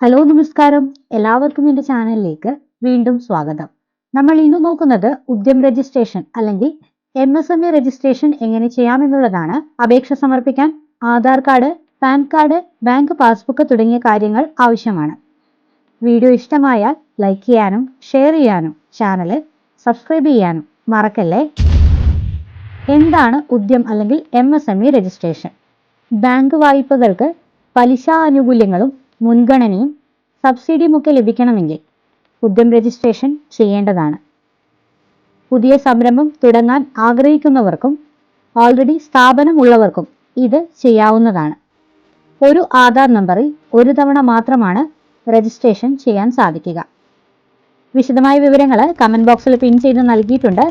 Hello നമസ്കാരം. എല്ലാവർക്കും എന്റെ ചാനലിലേക്ക് വീണ്ടും സ്വാഗതം. നമ്മൾ ഇന്ന് നോക്കുന്നത് ഉദ്യം രജിസ്ട്രേഷൻ അല്ലെങ്കിൽ M S M E registration എങ്ങനെ ചെയ്യാമെന്നുള്ളതാണ് അപേക്ഷ സമർപ്പിക്കാൻ Aadhaar card PAN card bank passbook തുടങ്ങിയ കാര്യങ്ങൾ ആവശ്യമാണ്. വീഡിയോ ഇഷ്ടമായാൽ ലൈക്ക് ചെയ്യാനും ഷെയർ ചെയ്യാനും ചാനൽ സബ്സ്ക്രൈബ് ചെയ്യാനും മറക്കല്ലേ? എന്താണ് ഉദ്യം അല്ലെങ്കിൽ M S M E registration? Bank വായ്പകൾക്ക് പലിശ ആനുകൂല്യങ്ങളും മുൻഗണനയും സബ്സിഡിയും ഒക്കെ ലഭിക്കണമെങ്കിൽ ഉദ്യം രജിസ്ട്രേഷൻ ചെയ്യേണ്ടതാണ്. പുതിയ സംരംഭം തുടങ്ങാൻ ആഗ്രഹിക്കുന്നവർക്കും ഓൾറെഡി സ്ഥാപനമുള്ളവർക്കും ഇത് ചെയ്യാവുന്നതാണ്. ഒരു ആധാർ നമ്പറിൽ ഒരു തവണ മാത്രമാണ് രജിസ്ട്രേഷൻ ചെയ്യാൻ സാധിക്കുക. വിശദമായ വിവരങ്ങൾ കമന്റ് ബോക്സിൽ പിൻ ചെയ്ത് നൽകിയിട്ടുണ്ട്.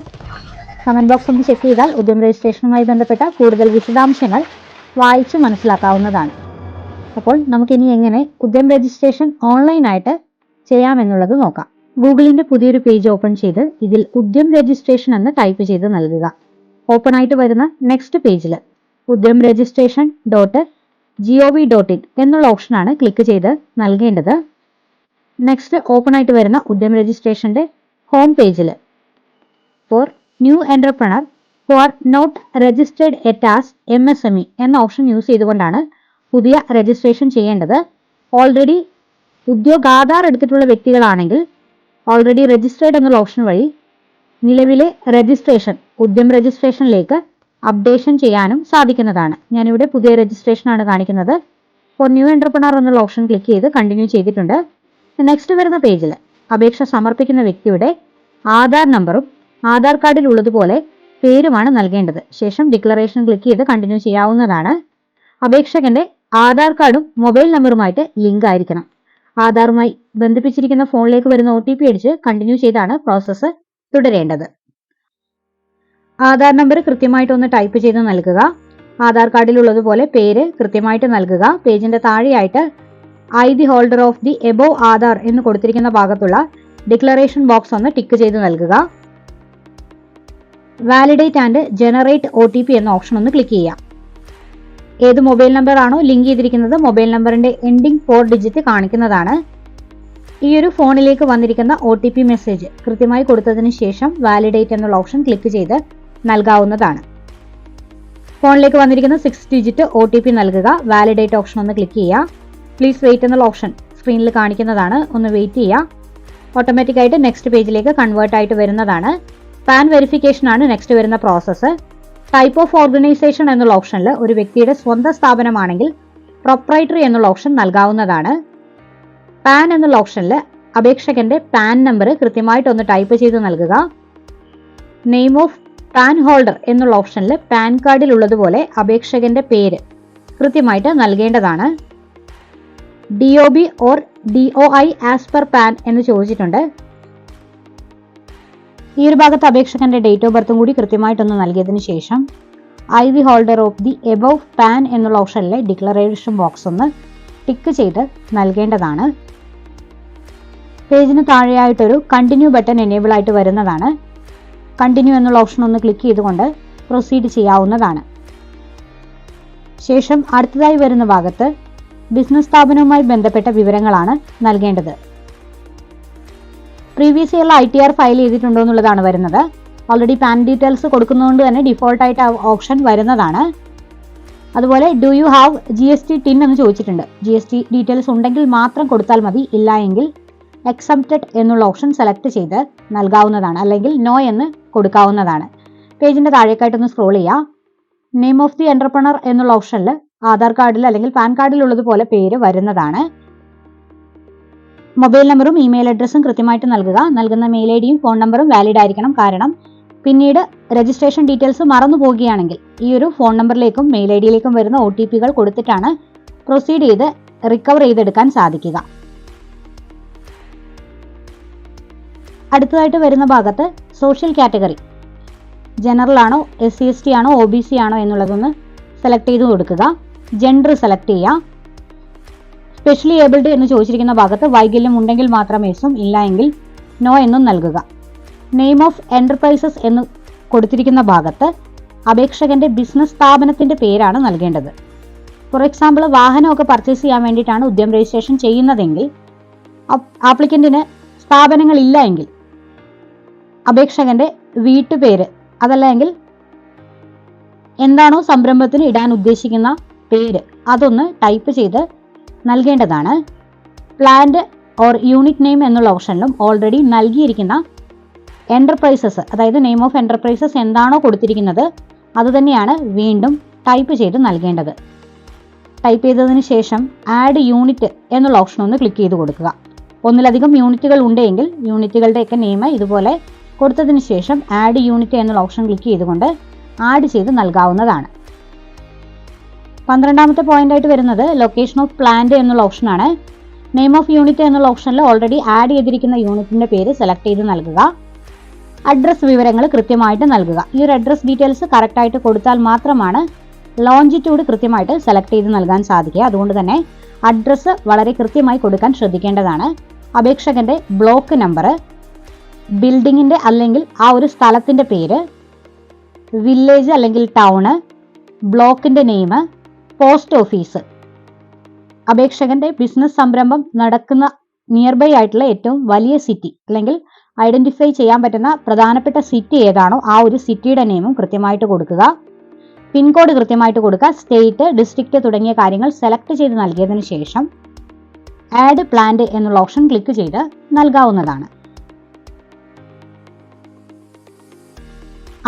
കമന്റ് ബോക്സ് ഒന്ന് ചെക്ക് ചെയ്താൽ ഉദ്യം രജിസ്ട്രേഷനുമായി ബന്ധപ്പെട്ട കൂടുതൽ വിശദാംശങ്ങൾ വായിച്ചു മനസ്സിലാക്കാവുന്നതാണ്. അപ്പോൾ നമുക്കിനി എങ്ങനെ ഉദ്യം രജിസ്ട്രേഷൻ ഓൺലൈനായിട്ട് ചെയ്യാമെന്നുള്ളത് നോക്കാം. ഗൂഗിളിന്റെ പുതിയൊരു പേജ് ഓപ്പൺ ചെയ്ത് ഇതിൽ ഉദ്യം രജിസ്ട്രേഷൻ എന്ന് ടൈപ്പ് ചെയ്ത് നൽകുക. ഓപ്പൺ ആയിട്ട് വരുന്ന നെക്സ്റ്റ് പേജിൽ Udyam registration dot G O V dot in എന്നുള്ള ഓപ്ഷനാണ് ക്ലിക്ക് ചെയ്ത് നൽകേണ്ടത്. നെക്സ്റ്റ് ഓപ്പൺ ആയിട്ട് വരുന്ന ഉദ്യം രജിസ്ട്രേഷന്റെ ഹോം പേജിൽ for new entrepreneur for not registered yet as M S M E എന്ന ഓപ്ഷൻ യൂസ് ചെയ്തുകൊണ്ടാണ് പുതിയ രജിസ്ട്രേഷൻ ചെയ്യേണ്ടത് ഓൾറെഡി ഉദ്യോഗാധാർ എടുത്തിട്ടുള്ള വ്യക്തികളാണെങ്കിൽ ഓൾറെഡി രജിസ്റ്റേർഡ് എന്നുള്ള ഓപ്ഷൻ വഴി നിലവിലെ രജിസ്ട്രേഷൻ ഉദ്യം രജിസ്ട്രേഷനിലേക്ക് അപ്ഡേഷൻ ചെയ്യാനും സാധിക്കുന്നതാണ്. ഞാനിവിടെ പുതിയ രജിസ്ട്രേഷൻ ആണ് കാണിക്കുന്നത്. ഫോർ ന്യൂ എന്റർപ്രണർ എന്നുള്ള ഓപ്ഷൻ ക്ലിക്ക് ചെയ്ത് കണ്ടിന്യൂ ചെയ്തിട്ടുണ്ട്. നെക്സ്റ്റ് വരുന്ന പേജിൽ അപേക്ഷ സമർപ്പിക്കുന്ന വ്യക്തിയുടെ ആധാർ നമ്പറും ആധാർ കാർഡിൽ ഉള്ളതുപോലെ പേരുമാണ് നൽകേണ്ടത്. ശേഷം ഡിക്ലറേഷൻ ക്ലിക്ക് ചെയ്ത് കണ്ടിന്യൂ ചെയ്യാവുന്നതാണ്. അപേക്ഷകന്റെ ആധാർ കാർഡും മൊബൈൽ നമ്പറുമായിട്ട് ലിങ്ക് ആയിരിക്കണം. ആധാറുമായി ബന്ധിപ്പിച്ചിരിക്കുന്ന ഫോണിലേക്ക് വരുന്ന ഒ ടി പി അടിച്ച് കണ്ടിന്യൂ ചെയ്താണ് പ്രോസസ്സ് തുടരേണ്ടത്. ആധാർ നമ്പർ കൃത്യമായിട്ട് ഒന്ന് ടൈപ്പ് ചെയ്ത് നൽകുക. ആധാർ കാർഡിലുള്ളതുപോലെ പേര് കൃത്യമായിട്ട് നൽകുക. പേജിന്റെ താഴെയായിട്ട് I the holder of the above Aadhaar എന്ന് കൊടുത്തിരിക്കുന്ന ഭാഗത്തുള്ള ഡിക്ലറേഷൻ ബോക്സ് ഒന്ന് ടിക്ക് ചെയ്ത് നൽകുക. വാലിഡേറ്റ് ആൻഡ് ജനറേറ്റ് ഒ എന്ന ഓപ്ഷൻ ഒന്ന് ക്ലിക്ക് ചെയ്യാം ഏത് മൊബൈൽ നമ്പർ ആണോ ലിങ്ക് ചെയ്തിരിക്കുന്നത് മൊബൈൽ നമ്പറിന്റെ എൻഡിംഗ് ഫോർ ഡിജിറ്റ് കാണിക്കുന്നതാണ്. ഈ ഒരു ഫോണിലേക്ക് വന്നിരിക്കുന്ന ഒ ടി പി മെസ്സേജ് കൃത്യമായി കൊടുത്തതിന് ശേഷം വാലിഡേറ്റ് എന്നുള്ള ഓപ്ഷൻ ക്ലിക്ക് ചെയ്ത് നൽകാവുന്നതാണ്. ഫോണിലേക്ക് വന്നിരിക്കുന്ന six digit O T P നൽകുക. വാലിഡേറ്റ് ഓപ്ഷൻ ഒന്ന് ക്ലിക്ക് ചെയ്യുക. പ്ലീസ് വെയിറ്റ് എന്നുള്ള ഓപ്ഷൻ സ്ക്രീനിൽ കാണിക്കുന്നതാണ്. ഒന്ന് വെയിറ്റ് ചെയ്യുക. ഓട്ടോമാറ്റിക് ആയിട്ട് നെക്സ്റ്റ് പേജിലേക്ക് കൺവേർട്ട് ആയിട്ട് വരുന്നതാണ്. പാൻ വെരിഫിക്കേഷൻ ആണ് നെക്സ്റ്റ് വരുന്ന പ്രോസസ്സ് ടൈപ്പ് ഓഫ് ഓർഗനൈസേഷൻ എന്നുള്ള ഓപ്ഷനിൽ ഒരു വ്യക്തിയുടെ സ്വന്തം സ്ഥാപനമാണെങ്കിൽ പ്രൊപ്രൈറ്ററി എന്നുള്ള ഓപ്ഷൻ നൽകാവുന്നതാണ്. പാൻ എന്നുള്ള ഓപ്ഷനിൽ അപേക്ഷകന്റെ പാൻ നമ്പർ കൃത്യമായിട്ട് ഒന്ന് ടൈപ്പ് ചെയ്ത് നൽകുക. നെയിം ഓഫ് പാൻ ഹോൾഡർ എന്നുള്ള ഓപ്ഷനിൽ പാൻ കാർഡിൽ ഉള്ളതുപോലെ അപേക്ഷകന്റെ പേര് കൃത്യമായിട്ട് നൽകേണ്ടതാണ്. D O B or D O I as per PAN എന്ന് ചോദിച്ചിട്ടുണ്ട്. ഈ ഒരു ഭാഗത്ത് അപേക്ഷകന്റെ ഡേറ്റ് ഓഫ് ബർത്തും കൂടി കൃത്യമായിട്ടൊന്ന് നൽകിയതിനു ശേഷം I we holder of the above PAN എന്നുള്ള ഓപ്ഷനിലെ ഡിക്ലറേഷൻ ബോക്സ് ഒന്ന് ടിക്ക് ചെയ്ത് നൽകേണ്ടതാണ്. പേജിന് താഴെയായിട്ടൊരു കണ്ടിന്യൂ ബട്ടൺ എനേബിൾ ആയിട്ട് വരുന്നതാണ്. കണ്ടിന്യൂ എന്നുള്ള ഓപ്ഷൻ ഒന്ന് ക്ലിക്ക് ചെയ്തുകൊണ്ട് പ്രൊസീഡ് ചെയ്യാവുന്നതാണ്. ശേഷം അടുത്തതായി വരുന്ന ഭാഗത്ത് ബിസിനസ് സ്ഥാപനവുമായി ബന്ധപ്പെട്ട വിവരങ്ങളാണ് നൽകേണ്ടത്. പ്രീവിയസ് ഇയറിൽ ഐ ടി ആർ ഫയൽ ചെയ്തിട്ടുണ്ടോ എന്നുള്ളതാണ് വരുന്നത്. ഓൾറെഡി പാൻ ഡീറ്റെയിൽസ് കൊടുക്കുന്നതുകൊണ്ട് തന്നെ ഡിഫോൾട്ട് ആയിട്ട് ഓപ്ഷൻ വരുന്നതാണ്. അതുപോലെ do you have G S T TIN എന്ന് ചോദിച്ചിട്ടുണ്ട്. ജി എസ് ടി ഡീറ്റെയിൽസ് ഉണ്ടെങ്കിൽ മാത്രം കൊടുത്താൽ മതി. ഇല്ല എങ്കിൽ എക്സംപ്റ്റഡ് എന്നുള്ള ഓപ്ഷൻ സെലക്ട് ചെയ്ത് നൽകാവുന്നതാണ്. അല്ലെങ്കിൽ നോ എന്ന് കൊടുക്കാവുന്നതാണ്. പേജിന്റെ താഴേക്കായിട്ടൊന്ന് സ്ക്രോൾ ചെയ്യുക നെയിം ഓഫ് ദി എന്റർപ്രണർ എന്നുള്ള ഓപ്ഷനിൽ ആധാർ കാർഡിൽ അല്ലെങ്കിൽ പാൻ കാർഡിലുള്ളതുപോലെ പേര് വരുന്നതാണ്. മൊബൈൽ നമ്പറും ഇമെയിൽ അഡ്രസ്സും കൃത്യമായിട്ട് നൽകുക. നൽകുന്ന മെയിൽ ഐ ഡിയും ഫോൺ നമ്പറും വാലിഡ് ആയിരിക്കണം. കാരണം പിന്നീട് രജിസ്ട്രേഷൻ ഡീറ്റെയിൽസ് മറന്നു പോവുകയാണെങ്കിൽ ഈ ഒരു ഫോൺ നമ്പറിലേക്കും മെയിൽ ഐ ഡിയിലേക്കും വരുന്ന ഒ ടി പികൾ കൊടുത്തിട്ടാണ് പ്രൊസീഡ് ചെയ്ത് റിക്കവർ ചെയ്തെടുക്കാൻ സാധിക്കുക. അടുത്തതായിട്ട് വരുന്ന ഭാഗത്ത് സോഷ്യൽ കാറ്റഗറി ജനറൽ ആണോ എസ് സി എസ് ടി ആണോ ഒ ബി സി ആണോ എന്നുള്ളതൊന്ന് സെലക്ട് ചെയ്ത് കൊടുക്കുക. ജെൻഡർ സെലക്ട് ചെയ്യുക. സ്പെഷ്യലി ഏബിൾഡ് എന്ന് ചോദിച്ചിരിക്കുന്ന ഭാഗത്ത് വൈകല്യം ഉണ്ടെങ്കിൽ മാത്രം എസും ഇല്ല എങ്കിൽ നോ എന്നും നൽകുക. നെയിം ഓഫ് എന്റർപ്രൈസസ് എന്ന് കൊടുത്തിരിക്കുന്ന ഭാഗത്ത് അപേക്ഷകന്റെ ബിസിനസ് സ്ഥാപനത്തിന്റെ പേരാണ് നൽകേണ്ടത്. ഫോർ എക്സാമ്പിൾ വാഹനമൊക്കെ പർച്ചേസ് ചെയ്യാൻ വേണ്ടിയിട്ടാണ് ഉദ്യം രജിസ്ട്രേഷൻ ചെയ്യുന്നതെങ്കിൽ ആപ്ലിക്കന്റിന് സ്ഥാപനങ്ങളില്ല എങ്കിൽ അപേക്ഷകന്റെ വീട്ടുപേര് അതല്ലെങ്കിൽ എന്താണോ സംരംഭത്തിന് ഇടാൻ ഉദ്ദേശിക്കുന്ന പേര് അതൊന്ന് ടൈപ്പ് ചെയ്ത് നൽകേണ്ടതാണ്. പ്ലാന്റ് ഓർ യൂണിറ്റ് നെയിം എന്നുള്ള ഓപ്ഷനിലും ഓൾറെഡി നൽകിയിരിക്കുന്ന എന്റർപ്രൈസസ് അതായത് നെയിം ഓഫ് എന്റർപ്രൈസസ് എന്താണോ കൊടുത്തിരിക്കുന്നത് അതുതന്നെയാണ് വീണ്ടും ടൈപ്പ് ചെയ്ത് നൽകേണ്ടത്. ടൈപ്പ് ചെയ്തതിന് ശേഷം ആഡ് യൂണിറ്റ് എന്നുള്ള ഓപ്ഷൻ ഒന്ന് ക്ലിക്ക് ചെയ്ത് കൊടുക്കുക. ഒന്നിലധികം യൂണിറ്റുകൾ ഉണ്ടെങ്കിൽ യൂണിറ്റുകളുടെയൊക്കെ നെയിം ഇതുപോലെ കൊടുത്തതിന് ശേഷം ആഡ് യൂണിറ്റ് എന്നുള്ള ഓപ്ഷൻ ക്ലിക്ക് ചെയ്തുകൊണ്ട് ആഡ് ചെയ്ത് നൽകാവുന്നതാണ്. പന്ത്രണ്ടാമത്തെ പോയിന്റ് ആയിട്ട് വരുന്നത് ലൊക്കേഷൻ ഓഫ് പ്ലാന്റ് എന്നുള്ള ഓപ്ഷനാണ് നെയിം ഓഫ് യൂണിറ്റ് എന്നുള്ള ഓപ്ഷനിൽ ഓൾറെഡി ആഡ് ചെയ്തിരിക്കുന്ന യൂണിറ്റിന്റെ പേര് സെലക്ട് ചെയ്ത് നൽകുക. അഡ്രസ് വിവരങ്ങൾ കൃത്യമായിട്ട് നൽകുക. ഈ ഒരു അഡ്രസ് ഡീറ്റെയിൽസ് കറക്റ്റ് ആയിട്ട് കൊടുത്താൽ മാത്രമാണ് ലോഞ്ചിറ്റ്യൂഡ് കൃത്യമായിട്ട് സെലക്ട് ചെയ്ത് നൽകാൻ സാധിക്കുക. അതുകൊണ്ട് തന്നെ അഡ്രസ്സ് വളരെ കൃത്യമായി കൊടുക്കാൻ ശ്രദ്ധിക്കേണ്ടതാണ്. അപേക്ഷകന്റെ ബ്ലോക്ക് നമ്പർ ബിൽഡിങ്ങിന്റെ അല്ലെങ്കിൽ ആ ഒരു സ്ഥലത്തിന്റെ പേര് വില്ലേജ് അല്ലെങ്കിൽ ടൗണ് ബ്ലോക്കിന്റെ നെയിം പോസ്റ്റ് ഓഫീസ്. അപേക്ഷകന്റെ ബിസിനസ് സംരംഭം നടക്കുന്ന നിയർ ബൈ ആയിട്ടുള്ള ഏറ്റവും വലിയ സിറ്റി അല്ലെങ്കിൽ ഐഡന്റിഫൈ ചെയ്യാൻ പറ്റുന്ന പ്രധാനപ്പെട്ട സിറ്റി ഏതാണോ ആ ഒരു സിറ്റിയുടെ നെയിമും കൃത്യമായിട്ട് കൊടുക്കുക. പിൻകോഡ് കൃത്യമായിട്ട് കൊടുക്കുക. സ്റ്റേറ്റ് ഡിസ്ട്രിക്റ്റ് തുടങ്ങിയ കാര്യങ്ങൾ സെലക്ട് ചെയ്ത് നൽകിയതിനു ശേഷം ആഡ് പ്ലാന്റ് എന്നുള്ള ഓപ്ഷൻ ക്ലിക്ക് ചെയ്ത് നൽകാവുന്നതാണ്.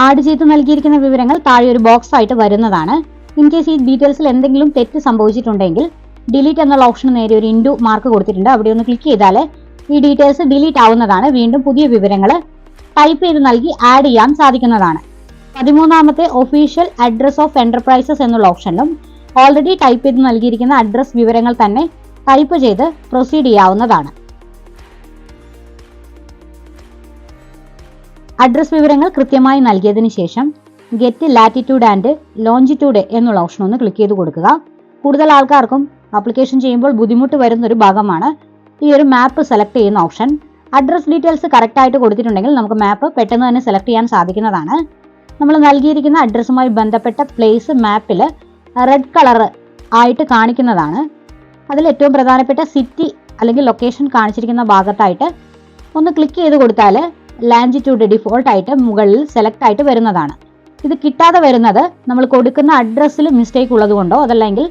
ആഡ് ചെയ്ത് നൽകിയിരിക്കുന്ന വിവരങ്ങൾ താഴെ ഒരു ബോക്സ് ആയിട്ട് വരുന്നതാണ്. ഇൻ കേസ് ഈ ഡീറ്റെയിൽസിൽ എന്തെങ്കിലും തെറ്റ് സംഭവിച്ചിട്ടുണ്ടെങ്കിൽ ഡിലീറ്റ് എന്നുള്ള ഓപ്ഷൻ നേരെ ഒരു ഇൻഡു മാർക്ക് കൊടുത്തിട്ടുണ്ട്. അവിടെ ഒന്ന് ക്ലിക്ക് ചെയ്താൽ ഈ ഡീറ്റെയിൽസ് ഡിലീറ്റ് ആവുന്നതാണ്. വീണ്ടും പുതിയ വിവരങ്ങൾ ടൈപ്പ് ചെയ്ത് നൽകി ആഡ് ചെയ്യാൻ സാധിക്കുന്നതാണ്. പതിമൂന്നാമത്തെ ഒഫീഷ്യൽ അഡ്രസ് ഓഫ് എന്റർപ്രൈസസ് എന്നുള്ള ഓപ്ഷനിലും ഓൾറെഡി ടൈപ്പ് ചെയ്ത് നൽകിയിരിക്കുന്ന അഡ്രസ് വിവരങ്ങൾ തന്നെ ടൈപ്പ് ചെയ്ത് പ്രൊസീഡ് ചെയ്യാവുന്നതാണ്. അഡ്രസ് വിവരങ്ങൾ കൃത്യമായി നൽകിയതിന് ശേഷം ഗെറ്റ് ലാറ്റിറ്റ്യൂഡ് ആൻഡ് ലോഞ്ചിറ്റ്യൂഡ് എന്നുള്ള ഓപ്ഷൻ ഒന്ന് ക്ലിക്ക് ചെയ്ത് കൊടുക്കുക. കൂടുതൽ ആൾക്കാർക്കും അപ്ലിക്കേഷൻ ചെയ്യുമ്പോൾ ബുദ്ധിമുട്ട് വരുന്ന ഒരു ഭാഗമാണ് ഈ ഒരു മാപ്പ് സെലക്ട് ചെയ്യുന്ന ഓപ്ഷൻ അഡ്രസ് ഡീറ്റെയിൽസ് കറക്റ്റ് ആയിട്ട് കൊടുത്തിട്ടുണ്ടെങ്കിൽ നമുക്ക് മാപ്പ് പെട്ടെന്ന് തന്നെ സെലക്ട് ചെയ്യാൻ സാധിക്കുന്നതാണ്. നമ്മൾ നൽകിയിരിക്കുന്ന അഡ്രസ്സുമായി ബന്ധപ്പെട്ട പ്ലേസ് മാപ്പിൽ റെഡ് കളർ ആയിട്ട് കാണിക്കുന്നതാണ്. അതിൽ ഏറ്റവും പ്രധാനപ്പെട്ട സിറ്റി അല്ലെങ്കിൽ ലൊക്കേഷൻ കാണിച്ചിരിക്കുന്ന ഭാഗത്തായിട്ട് ഒന്ന് ക്ലിക്ക് ചെയ്ത് കൊടുത്താൽ ലാഞ്ചിറ്റ്യൂഡ് ഡിഫോൾട്ട് ആയിട്ട് മുകളിൽ സെലക്ട് ആയിട്ട് വരുന്നതാണ്. ഇത് കിട്ടാതെ വരുന്നത് നമ്മൾ കൊടുക്കുന്ന അഡ്രസ്സിൽ മിസ്റ്റേക്ക് ഉള്ളതുകൊണ്ടോ അതല്ലെങ്കിൽ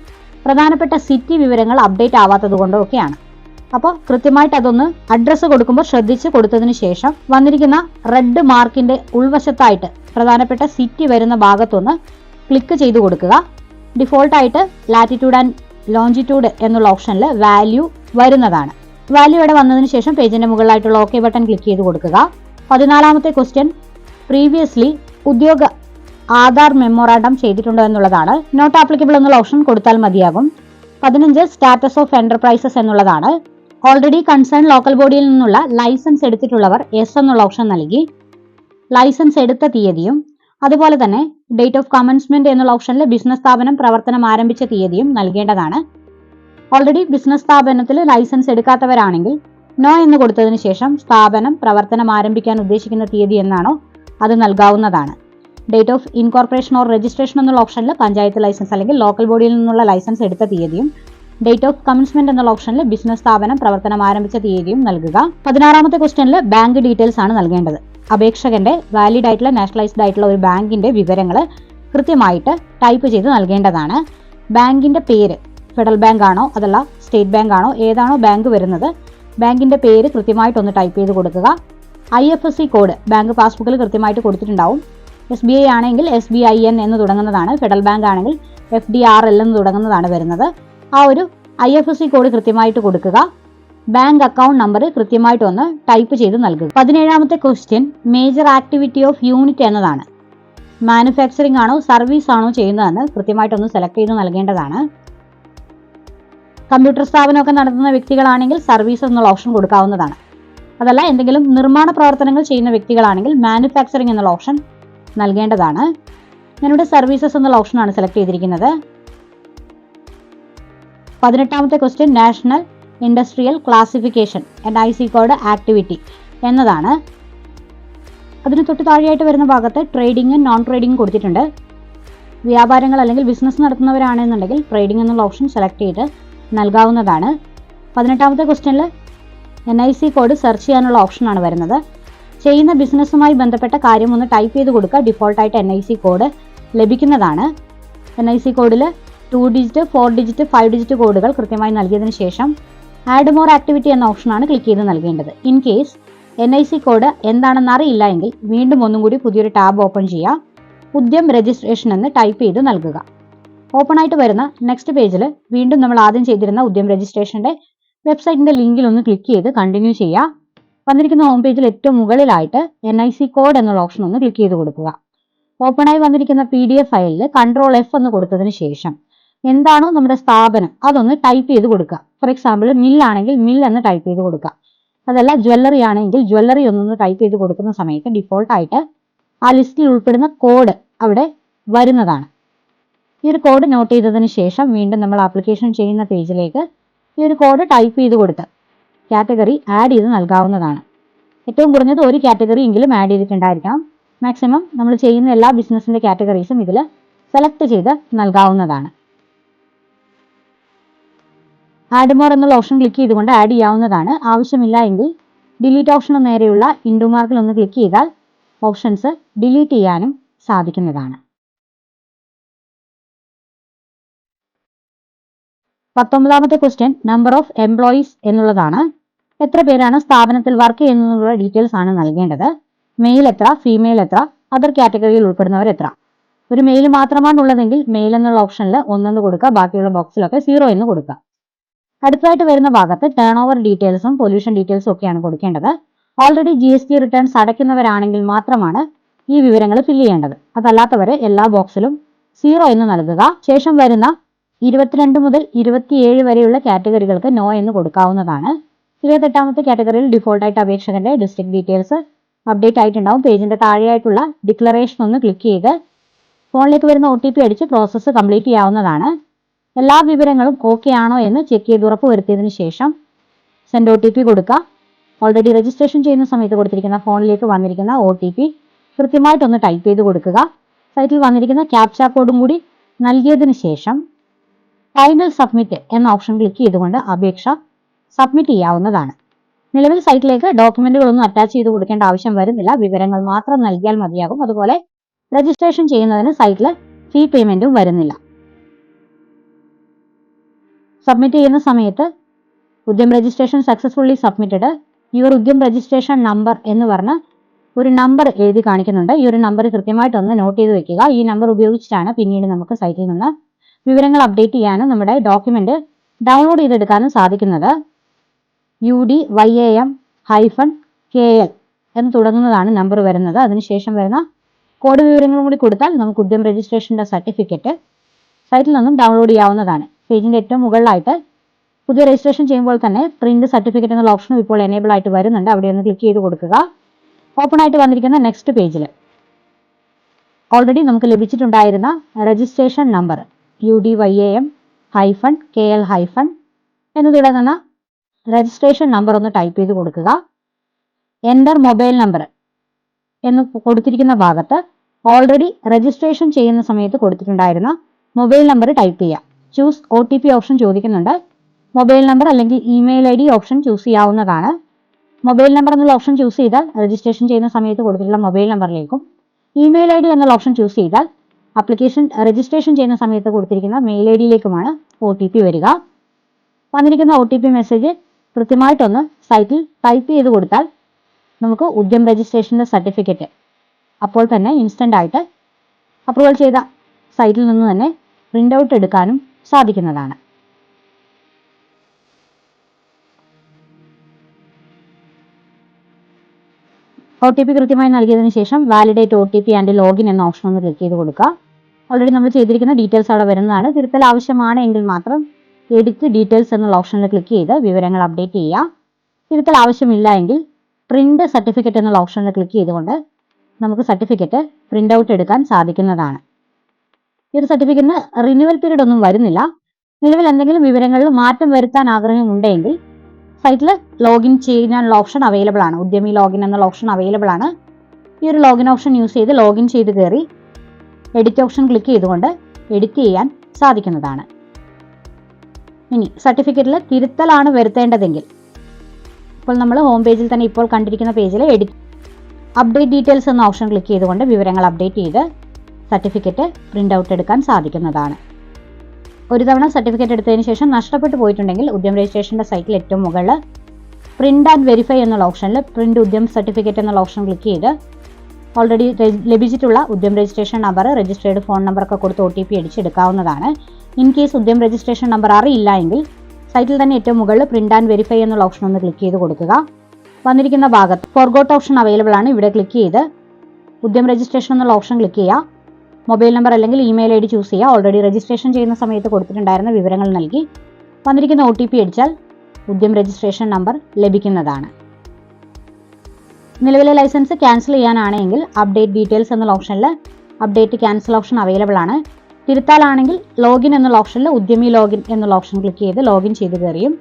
പ്രധാനപ്പെട്ട സിറ്റി വിവരങ്ങൾ അപ്ഡേറ്റ് ആവാത്തത് കൊണ്ടോ ഒക്കെയാണ്. അപ്പോൾ കൃത്യമായിട്ട് അതൊന്ന് അഡ്രസ്സ് കൊടുക്കുമ്പോൾ ശ്രദ്ധിച്ച് കൊടുത്തതിന് ശേഷം വന്നിരിക്കുന്ന റെഡ് മാർക്കിന്റെ ഉൾവശത്തായിട്ട് പ്രധാനപ്പെട്ട സിറ്റി വരുന്ന ഭാഗത്തൊന്ന് ക്ലിക്ക് ചെയ്ത് കൊടുക്കുക. ഡിഫോൾട്ടായിട്ട് ലാറ്റിറ്റ്യൂഡ് ആൻഡ് ലോഞ്ചിറ്റ്യൂഡ് എന്നുള്ള ഓപ്ഷനിൽ വാല്യൂ വരുന്നതാണ്. വാല്യൂ ഇവിടെ വന്നതിന് ശേഷം പേജിന്റെ മുകളിലായിട്ടുള്ള ഓക്കെ ബട്ടൺ ക്ലിക്ക് ചെയ്ത് കൊടുക്കുക. പതിനാലാമത്തെ ക്വസ്റ്റ്യൻ പ്രീവിയസ്ലി ഉദ്യോഗ ആധാർ മെമ്മോറാണ്ടം ചെയ്തിട്ടുണ്ടോ എന്നുള്ളതാണ്. നോട്ട് ആപ്ലിക്കബിൾ എന്നുള്ള ഓപ്ഷൻ കൊടുത്താൽ മതിയാകും. പതിനഞ്ച് സ്റ്റാറ്റസ് ഓഫ് എന്റർപ്രൈസസ് എന്നുള്ളതാണ്. ഓൾറെഡി കൺസേൺ ലോക്കൽ ബോഡിയിൽ നിന്നുള്ള ലൈസൻസ് എടുത്തിട്ടുള്ളവർ എസ് എന്നുള്ള ഓപ്ഷൻ നൽകി. ലൈസൻസ് എടുത്ത തീയതിയും അതുപോലെ തന്നെ ഡേറ്റ് ഓഫ് കമൻസ്മെന്റ് എന്നുള്ള ഓപ്ഷനിൽ ബിസിനസ് സ്ഥാപനം പ്രവർത്തനം ആരംഭിച്ച തീയതിയും നൽകേണ്ടതാണ്. ഓൾറെഡി ബിസിനസ് സ്ഥാപനത്തിൽ ലൈസൻസ് എടുക്കാത്തവരാണെങ്കിൽ നോ എന്ന് കൊടുത്തതിന് ശേഷം സ്ഥാപനം പ്രവർത്തനം ആരംഭിക്കാൻ ഉദ്ദേശിക്കുന്ന തീയതി എന്നാണോ അത് നൽകാവുന്നതാണ്. Date of incorporation or registration എന്നുള്ള ഓപ്ഷനിൽ പഞ്ചായത്ത് ലൈസൻസ് അല്ലെങ്കിൽ ലോക്കൽ ബോഡിയിൽ നിന്നുള്ള ലൈസൻസ് എടുത്ത തീയതിയും ഡേറ്റ് ഓഫ് കമൻസ്മെന്റ് എന്നുള്ള ഓപ്ഷനിൽ ബിസിനസ് സ്ഥാപനം പ്രവർത്തനം ആരംഭിച്ച തീയതിയും നൽകുക. പതിനാറാമത്തെ ക്വസ്റ്റ്യനിൽ ബാങ്ക് ഡീറ്റെയിൽസ് ആണ് നൽകേണ്ടത്. അപേക്ഷകന്റെ വാലിഡ് ആയിട്ടുള്ള നാഷണലൈസ്ഡ് ആയിട്ടുള്ള ഒരു ബാങ്കിന്റെ വിവരങ്ങൾ കൃത്യമായിട്ട് ടൈപ്പ് ചെയ്ത് നൽകേണ്ടതാണ്. ബാങ്കിന്റെ പേര് ഫെഡറൽ ബാങ്ക് ആണോ അതല്ല സ്റ്റേറ്റ് ബാങ്ക് ആണോ ഏതാണോ ബാങ്ക് വരുന്നത് ബാങ്കിന്റെ പേര് കൃത്യമായിട്ടൊന്ന് ടൈപ്പ് ചെയ്ത് കൊടുക്കുക. I F S C code bank പാസ്ബുക്കിൽ കൃത്യമായിട്ട് കൊടുത്തിട്ടുണ്ടാവും. എസ് ബി ഐ ആണെങ്കിൽ എസ് ബി ഐ എൻ എന്ന് തുടങ്ങുന്നതാണ്. ഫെഡറൽ ബാങ്ക് ആണെങ്കിൽ എഫ് ഡി ആർ എൽ എന്ന് തുടങ്ങുന്നതാണ് വരുന്നത്. ആ ഒരു I F S C code കൃത്യമായിട്ട് കൊടുക്കുക. ബാങ്ക് അക്കൗണ്ട് നമ്പർ കൃത്യമായിട്ട് ഒന്ന് ടൈപ്പ് ചെയ്ത് നൽകുക. പതിനേഴാമത്തെ question major activity of unit എന്നതാണ്. മാനുഫാക്ചറിംഗ് ആണോ സർവീസ് ആണോ ചെയ്യുന്നതെന്ന് കൃത്യമായിട്ടൊന്ന് സെലക്ട് ചെയ്ത് നൽകേണ്ടതാണ്. കമ്പ്യൂട്ടർ സ്ഥാപനമൊക്കെ നടത്തുന്ന വ്യക്തികളാണെങ്കിൽ സർവീസ് എന്നുള്ള ഓപ്ഷൻ കൊടുക്കാവുന്നതാണ്. അതല്ല എന്തെങ്കിലും നിർമ്മാണ പ്രവർത്തനങ്ങൾ ചെയ്യുന്ന വ്യക്തികളാണെങ്കിൽ മാനുഫാക്ചറിംഗ് എന്നുള്ള ഓപ്ഷൻ നൽകേണ്ടതാണ്. ഞാനിവിടെ സർവീസസ് എന്നുള്ള ഓപ്ഷനാണ് സെലക്ട് ചെയ്തിരിക്കുന്നത്. പതിനെട്ടാമത്തെ question national industrial classification and I C code activity എന്നതാണ്. അതിന് തൊട്ട് താഴെയായിട്ട് വരുന്ന ഭാഗത്ത് ട്രേഡിംഗ് നോൺ ട്രേഡിംഗ് കൊടുത്തിട്ടുണ്ട്. വ്യാപാരങ്ങൾ അല്ലെങ്കിൽ ബിസിനസ് നടത്തുന്നവരാണെന്നുണ്ടെങ്കിൽ ട്രേഡിംഗ് എന്നുള്ള ഓപ്ഷൻ സെലക്ട് ചെയ്ത് നൽകാവുന്നതാണ്. പതിനെട്ടാമത്തെ ക്വസ്റ്റ്യനിൽ N I C code search ചെയ്യാനുള്ള ഓപ്ഷനാണ് വരുന്നത്. ചെയ്യുന്ന ബിസിനസ്സുമായി ബന്ധപ്പെട്ട കാര്യം ഒന്ന് ടൈപ്പ് ചെയ്ത് കൊടുക്കുക. ഡിഫോൾട്ടായിട്ട് എൻ ഐ സി കോഡ് ലഭിക്കുന്നതാണ്. എൻ ഐ സി കോഡിൽ two digit four digit five digit കോഡുകൾ കൃത്യമായി നൽകിയതിന് ശേഷം ആഡ് മോർ ആക്ടിവിറ്റി എന്ന ഓപ്ഷനാണ് ക്ലിക്ക് ചെയ്ത് നൽകേണ്ടത്. In case N I C code എന്താണെന്ന് അറിയില്ല എങ്കിൽ വീണ്ടും ഒന്നും കൂടി പുതിയൊരു ടാബ് ഓപ്പൺ ചെയ്യുക. ഉദ്യം രജിസ്ട്രേഷൻ എന്ന് ടൈപ്പ് ചെയ്ത് നൽകുക. ഓപ്പൺ ആയിട്ട് വരുന്ന നെക്സ്റ്റ് പേജിൽ വീണ്ടും നമ്മൾ ആദ്യം ചെയ്തിരുന്ന ഉദ്യം രജിസ്ട്രേഷന്റെ വെബ്സൈറ്റിന്റെ ലിങ്കിൽ ഒന്ന് ക്ലിക്ക് ചെയ്ത് കണ്ടിന്യൂ ചെയ്യുക. വന്നിരിക്കുന്ന ഹോം പേജിൽ ഏറ്റവും മുകളിലായിട്ട് എൻ ഐ സി കോഡ് എന്നുള്ള ഓപ്ഷൻ ഒന്ന് ക്ലിക്ക് ചെയ്ത് കൊടുക്കുക. ഓപ്പൺ ആയി വന്നിരിക്കുന്ന പി ഡി എഫ് ഫയലിൽ കൺട്രോൾ എഫ് എന്ന് കൊടുത്തതിന് ശേഷം എന്താണോ നമ്മുടെ സ്ഥാപനം അതൊന്ന് ടൈപ്പ് ചെയ്ത് കൊടുക്കുക. ഫോർ എക്സാമ്പിൾ മില്ലാണെങ്കിൽ മിൽ എന്ന് ടൈപ്പ് ചെയ്ത് കൊടുക്കുക. അതല്ല ജ്വല്ലറി ആണെങ്കിൽ ജ്വല്ലറി ഒന്നൊന്ന് ടൈപ്പ് ചെയ്ത് കൊടുക്കുന്ന സമയത്ത് ഡിഫോൾട്ട് ആയിട്ട് ആ ലിസ്റ്റിൽ ഉൾപ്പെടുന്ന കോഡ് അവിടെ വരുന്നതാണ്. ഈ ഒരു കോഡ് നോട്ട് ചെയ്തതിന് ശേഷം വീണ്ടും നമ്മൾ ആപ്ലിക്കേഷൻ ചെയ്യുന്ന പേജിലേക്ക് ഈ ഒരു കോഡ് ടൈപ്പ് ചെയ്ത് കൊടുത്ത് കാറ്റഗറി ആഡ് ചെയ്ത് നൽകാവുന്നതാണ്. ഏറ്റവും കുറഞ്ഞത് ഒരു കാറ്റഗറി എങ്കിലും ആഡ് ചെയ്തിട്ടുണ്ടായിരിക്കാം മാക്സിമം നമ്മൾ ചെയ്യുന്ന എല്ലാ ബിസിനസ്സിന്റെ കാറ്റഗറീസും ഇതിൽ സെലക്ട് ചെയ്ത് നൽകാവുന്നതാണ്. ആഡ് മോർ എന്നുള്ള ഓപ്ഷൻ ക്ലിക്ക് ചെയ്തുകൊണ്ട് ആഡ് ചെയ്യാവുന്നതാണ്. ആവശ്യമില്ല എങ്കിൽ ഡിലീറ്റ് ഓപ്ഷന് നേരെയുള്ള ഇൻഡു മാർക്കിൽ ഒന്ന് ക്ലിക്ക് ചെയ്താൽ ഓപ്ഷൻസ് ഡിലീറ്റ് ചെയ്യാനും സാധിക്കുന്നതാണ്. പത്തൊമ്പതാമത്തെ ക്വസ്റ്റ്യൻ നമ്പർ ഓഫ് എംപ്ലോയീസ് എന്നുള്ളതാണ്. എത്ര പേരാണ് സ്ഥാപനത്തിൽ വർക്ക് ചെയ്യുന്നതിനുള്ള ഡീറ്റെയിൽസ് ആണ് നൽകേണ്ടത്? മെയിൽ എത്ര ഫീമെയിൽ എത്ര അതർ കാറ്റഗറിയിൽ ഉൾപ്പെടുന്നവർ എത്ര? ഒരു മെയിൽ മാത്രമാണ് ഉള്ളതെങ്കിൽ മെയിൽ എന്നുള്ള ഓപ്ഷനിൽ ഒന്നെന്ന് കൊടുക്കുക ബാക്കിയുള്ള ബോക്സിലൊക്കെ സീറോ എന്ന് കൊടുക്കുക. അടുത്തതായിട്ട് വരുന്ന ഭാഗത്ത് ടേൺ ഓവർ ഡീറ്റെയിൽസും പൊല്യൂഷൻ ഡീറ്റെയിൽസും ഒക്കെയാണ് കൊടുക്കേണ്ടത്. Already G S T returns അടയ്ക്കുന്നവരാണെങ്കിൽ മാത്രമാണ് ഈ വിവരങ്ങൾ ഫില്ല് ചെയ്യേണ്ടത്. അതല്ലാത്തവരെ എല്ലാ ബോക്സിലും സീറോ എന്ന് നൽകുക. ശേഷം വരുന്ന ഇരുപത്തിരണ്ട് മുതൽ ഇരുപത്തിയേഴ് വരെയുള്ള കാറ്റഗറികൾക്ക് നോ എന്ന് കൊടുക്കാവുന്നതാണ്. ഇരുപത്തെട്ടാമത്തെ കാറ്റഗറിയിൽ ഡിഫോൾട്ടായിട്ട് അപേക്ഷകന്റെ ഡിസ്ട്രിക്ട് ഡീറ്റെയിൽസ് അപ്ഡേറ്റ് ആയിട്ടുണ്ടാവും. പേജിന്റെ താഴെയായിട്ടുള്ള ഡിക്ലറേഷൻ ഒന്ന് ക്ലിക്ക് ചെയ്ത് ഫോണിലേക്ക് വരുന്ന ഒ ടി പി അടിച്ച് പ്രോസസ്സ് കംപ്ലീറ്റ് ചെയ്യാവുന്നതാണ്. എല്ലാ വിവരങ്ങളും ഓക്കെ ആണോ എന്ന് ചെക്ക് ചെയ്ത് ഉറപ്പ് വരുത്തിയതിനു ശേഷം സെൻഡ് ഒ ടി പി കൊടുക്കുക. ഓൾറെഡി രജിസ്ട്രേഷൻ ചെയ്യുന്ന സമയത്ത് കൊടുത്തിരിക്കുന്ന ഫോണിലേക്ക് വന്നിരിക്കുന്ന ഒ ടി പി കൃത്യമായിട്ടൊന്ന് ടൈപ്പ് ചെയ്ത് കൊടുക്കുക. സൈറ്റിൽ വന്നിരിക്കുന്ന ക്യാപ്ച കോഡും കൂടി നൽകിയതിനു ശേഷം ഫൈനൽ സബ്മിറ്റ് എന്ന ഓപ്ഷൻ ക്ലിക്ക് ചെയ്തുകൊണ്ട് അപേക്ഷ സബ്മിറ്റ് ചെയ്യാവുന്നതാണ്. നിലവിൽ സൈറ്റിലേക്ക് ഡോക്യുമെന്റുകളൊന്നും അറ്റാച്ച് ചെയ്ത് കൊടുക്കേണ്ട ആവശ്യം വരുന്നില്ല. വിവരങ്ങൾ മാത്രം നൽകിയാൽ മതിയാകും. അതുപോലെ രജിസ്ട്രേഷൻ ചെയ്യുന്നതിന് സൈറ്റിൽ ഫീ പേയ്മെന്റും വരുന്നില്ല. സബ്മിറ്റ് ചെയ്യുന്ന സമയത്ത് Udyam registration successfully submitted your Udyam registration number എന്ന് പറഞ്ഞ് ഒരു നമ്പർ എഴുതി കാണിക്കുന്നുണ്ട്. ഈ ഒരു നമ്പർ കൃത്യമായിട്ടൊന്ന് നോട്ട് ചെയ്ത് വെക്കുക. ഈ നമ്പർ ഉപയോഗിച്ചിട്ടാണ് പിന്നീട് നമുക്ക് സൈറ്റിൽ നിന്ന് വിവരങ്ങൾ അപ്ഡേറ്റ് ചെയ്യാനും നമ്മുടെ ഡോക്യുമെന്റ് ഡൗൺലോഡ് ചെയ്തെടുക്കാനും സാധിക്കുന്നത്. U D Y A M hyphen K L എന്ന് തുടങ്ങുന്നതാണ് നമ്പർ വരുന്നത്. അതിനുശേഷം വരുന്ന കോഡ് വിവരങ്ങളും കൂടി കൊടുത്താൽ നമുക്ക് ഉദ്യം രജിസ്ട്രേഷന്റെ സർട്ടിഫിക്കറ്റ് സൈറ്റിൽ നിന്നും ഡൗൺലോഡ് ചെയ്യാവുന്നതാണ്. പേജിന്റെ ഏറ്റവും മുകളിലായിട്ട് പുതിയ രജിസ്ട്രേഷൻ ചെയ്യുമ്പോൾ തന്നെ പ്രിന്റ് സർട്ടിഫിക്കറ്റ് എന്നുള്ള ഓപ്ഷനും ഇപ്പോൾ എനേബിൾ ആയിട്ട് വരുന്നുണ്ട്. അവിടെ ഒന്ന് ക്ലിക്ക് ചെയ്ത് കൊടുക്കുക. ഓപ്പൺ ആയിട്ട് വന്നിരിക്കുന്ന നെക്സ്റ്റ് പേജിൽ ഓൾറെഡി നമുക്ക് ലഭിച്ചിട്ടുണ്ടായിരുന്ന registration number U D Y A M hyphen K L hyphen എന്ന് തുടങ്ങുന്ന രജിസ്ട്രേഷൻ നമ്പർ ഒന്ന് ടൈപ്പ് ചെയ്ത് കൊടുക്കുക. എന്റർ മൊബൈൽ നമ്പർ എന്ന് കൊടുത്തിരിക്കുന്ന ഭാഗത്ത് ഓൾറെഡി രജിസ്ട്രേഷൻ ചെയ്യുന്ന സമയത്ത് കൊടുത്തിട്ടുണ്ടായിരുന്ന മൊബൈൽ നമ്പർ ടൈപ്പ് ചെയ്യുക choose O T P option ചോദിക്കുന്നുണ്ട്. മൊബൈൽ നമ്പർ അല്ലെങ്കിൽ email I D option choose ചെയ്യാവുന്നതാണ്. മൊബൈൽ നമ്പർ എന്നുള്ള ഓപ്ഷൻ ചൂസ് ചെയ്താൽ രജിസ്ട്രേഷൻ ചെയ്യുന്ന സമയത്ത് കൊടുത്തിട്ടുള്ള മൊബൈൽ നമ്പറിലേക്കും ഇമെയിൽ ഐ ഡി എന്നുള്ള ഓപ്ഷൻ ചൂസ് ചെയ്താൽ ആപ്ലിക്കേഷൻ രജിസ്ട്രേഷൻ ചെയ്യുന്ന സമയത്ത് കൊടുത്തിരിക്കുന്ന മെയിൽ ഐ ഡിയിലേക്കുമാണ് ഒ ടി പി വരിക. വന്നിരിക്കുന്ന ഒ ടി പി മെസ്സേജ് കൃത്യമായിട്ടൊന്ന് സൈറ്റിൽ ടൈപ്പ് ചെയ്ത് കൊടുത്താൽ നമുക്ക് ഉദ്യം രജിസ്ട്രേഷന്റെ സർട്ടിഫിക്കറ്റ് അപ്പോൾ തന്നെ ഇൻസ്റ്റന്റ് ആയിട്ട് അപ്രൂവൽ ചെയ്ത സൈറ്റിൽ നിന്ന് തന്നെ പ്രിന്റ് ഔട്ട് എടുക്കാനും സാധിക്കുന്നതാണ്. ഒ ടി പി കൃത്യമായി നൽകിയതിന് ശേഷം validate O T P and login എന്ന ഓപ്ഷൻ ഒന്ന് ക്ലിക്ക് ചെയ്ത് കൊടുക്കുക. ഓൾറെഡി നമ്മൾ ചെയ്തിരിക്കുന്ന ഡീറ്റെയിൽസ് അവിടെ വരുന്നതാണ്. തിരുത്തൽ ആവശ്യമാണ് എങ്കിൽ മാത്രം എഡിറ്റ് ഡീറ്റെയിൽസ് എന്നുള്ള ഓപ്ഷനിൽ ക്ലിക്ക് ചെയ്ത് വിവരങ്ങൾ അപ്ഡേറ്റ് ചെയ്യാം തിരുത്തൽ ആവശ്യമില്ല എങ്കിൽ പ്രിന്റ് സർട്ടിഫിക്കറ്റ് എന്നുള്ള ഓപ്ഷനിൽ ക്ലിക്ക് ചെയ്തുകൊണ്ട് നമുക്ക് സർട്ടിഫിക്കറ്റ് പ്രിന്റ് ഔട്ട് എടുക്കാൻ സാധിക്കുന്നതാണ്. ഈ ഒരു സർട്ടിഫിക്കറ്റിന് റിന്യൂവൽ പീരീഡ് ഒന്നും വരുന്നില്ല. നിലവിൽ എന്തെങ്കിലും വിവരങ്ങളിൽ മാറ്റം വരുത്താൻ ആഗ്രഹമുണ്ടെങ്കിൽ സൈറ്റിൽ ലോഗിൻ ചെയ്യാനുള്ള ഓപ്ഷൻ അവൈലബിൾ ആണ്. ഉദ്യമി ലോഗിൻ എന്നുള്ള ഓപ്ഷൻ അവൈലബിൾ ആണ്. ഈ ഒരു ലോഗിൻ ഓപ്ഷൻ യൂസ് ചെയ്ത് ലോഗിൻ ചെയ്ത് കയറി എഡിറ്റ് ഓപ്ഷൻ ക്ലിക്ക് ചെയ്തുകൊണ്ട് എഡിറ്റ് ചെയ്യാൻ സാധിക്കുന്നതാണ്. ഇനി സർട്ടിഫിക്കറ്റിൽ തിരുത്തലാണ് വരുത്തേണ്ടതെങ്കിൽ. ഇപ്പോൾ നമ്മൾ ഹോം പേജിൽ തന്നെ ഇപ്പോൾ കണ്ടിരിക്കുന്ന പേജിൽ എഡിറ്റ് അപ്ഡേറ്റ് ഡീറ്റെയിൽസ് എന്ന ഓപ്ഷൻ ക്ലിക്ക് ചെയ്തുകൊണ്ട് വിവരങ്ങൾ അപ്ഡേറ്റ് ചെയ്ത് സർട്ടിഫിക്കറ്റ് പ്രിന്റ് ഔട്ട് എടുക്കാൻ സാധിക്കുന്നതാണ്. ഒരു തവണ സർട്ടിഫിക്കറ്റ് എടുത്തതിന് ശേഷം നഷ്ടപ്പെട്ടു പോയിട്ടുണ്ടെങ്കിൽ ഉദ്യം രജിസ്ട്രേഷന്റെ സൈറ്റിൽ ഏറ്റവും മുകളിൽ പ്രിന്റ് ആൻഡ് വെരിഫൈ എന്നുള്ള ഓപ്ഷനിൽ പ്രിന്റ് ഉദ്യം സർട്ടിഫിക്കറ്റ് എന്നുള്ള ഓപ്ഷൻ ക്ലിക്ക് ചെയ്ത് ഓൾറെഡി ലഭിച്ചിട്ടുള്ള Udyam registration number registered phone നമ്പറൊക്കെ കൊടുത്ത് O T P അടിച്ചെടുക്കാവുന്നതാണ്. In case Udyam registration number അറിയില്ല എങ്കിൽ സൈറ്റിൽ തന്നെ ഏറ്റവും മുകളിൽ പ്രിന്റ് ആൻഡ് വെരിഫൈ എന്നുള്ള ഓപ്ഷൻ ഒന്ന് ക്ലിക്ക് ചെയ്ത് കൊടുക്കുക. വന്നിരിക്കുന്ന ഭാഗത്ത് ഫോർഗോട്ട് ഓപ്ഷൻ അവൈലബിൾ ആണ്. ഇവിടെ ക്ലിക്ക് ചെയ്ത് ഉദ്യം രജിസ്ട്രേഷൻ എന്നുള്ള ഓപ്ഷൻ ക്ലിക്ക് ചെയ്യുക. മൊബൈൽ നമ്പർ അല്ലെങ്കിൽ ഇമെയിൽ ഐ ഡി ചൂസ് ചെയ്യുക. ഓൾറെഡി രജിസ്ട്രേഷൻ ചെയ്യുന്ന സമയത്ത് കൊടുത്തിട്ടുണ്ടായിരുന്ന വിവരങ്ങൾ നൽകി. വന്നിരിക്കുന്ന ഒ ടി പി അടിച്ചാൽ ഉദ്യം രജിസ്ട്രേഷൻ നമ്പർ ലഭിക്കുന്നതാണ്. നിലവിലെ ലൈസൻസ് ക്യാൻസൽ ചെയ്യാനാണെങ്കിൽ അപ്ഡേറ്റ് ഡീറ്റെയിൽസ് എന്നുള്ള ഓപ്ഷനിൽ അപ്ഡേറ്റ് ക്യാൻസൽ ഓപ്ഷൻ അവൈലബിൾ ആണ്. തിരുത്താലാണെങ്കിൽ ലോഗിൻ എന്നുള്ള ഓപ്ഷനിൽ ഉദ്യമി ലോഗിൻ എന്നുള്ള ഓപ്ഷൻ ക്ലിക്ക് ചെയ്ത് ലോഗിൻ ചെയ്ത് കയറിയും.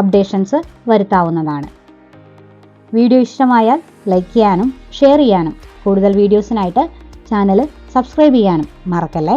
അപ്ഡേഷൻസ് വരുത്താവുന്നതാണ്. വീഡിയോ ഇഷ്ടമായാൽ ലൈക്ക് ചെയ്യാനും ഷെയർ ചെയ്യാനും കൂടുതൽ വീഡിയോസിനായിട്ട് ചാനൽ സബ്സ്ക്രൈബ് ചെയ്യാനും മറക്കല്ലേ?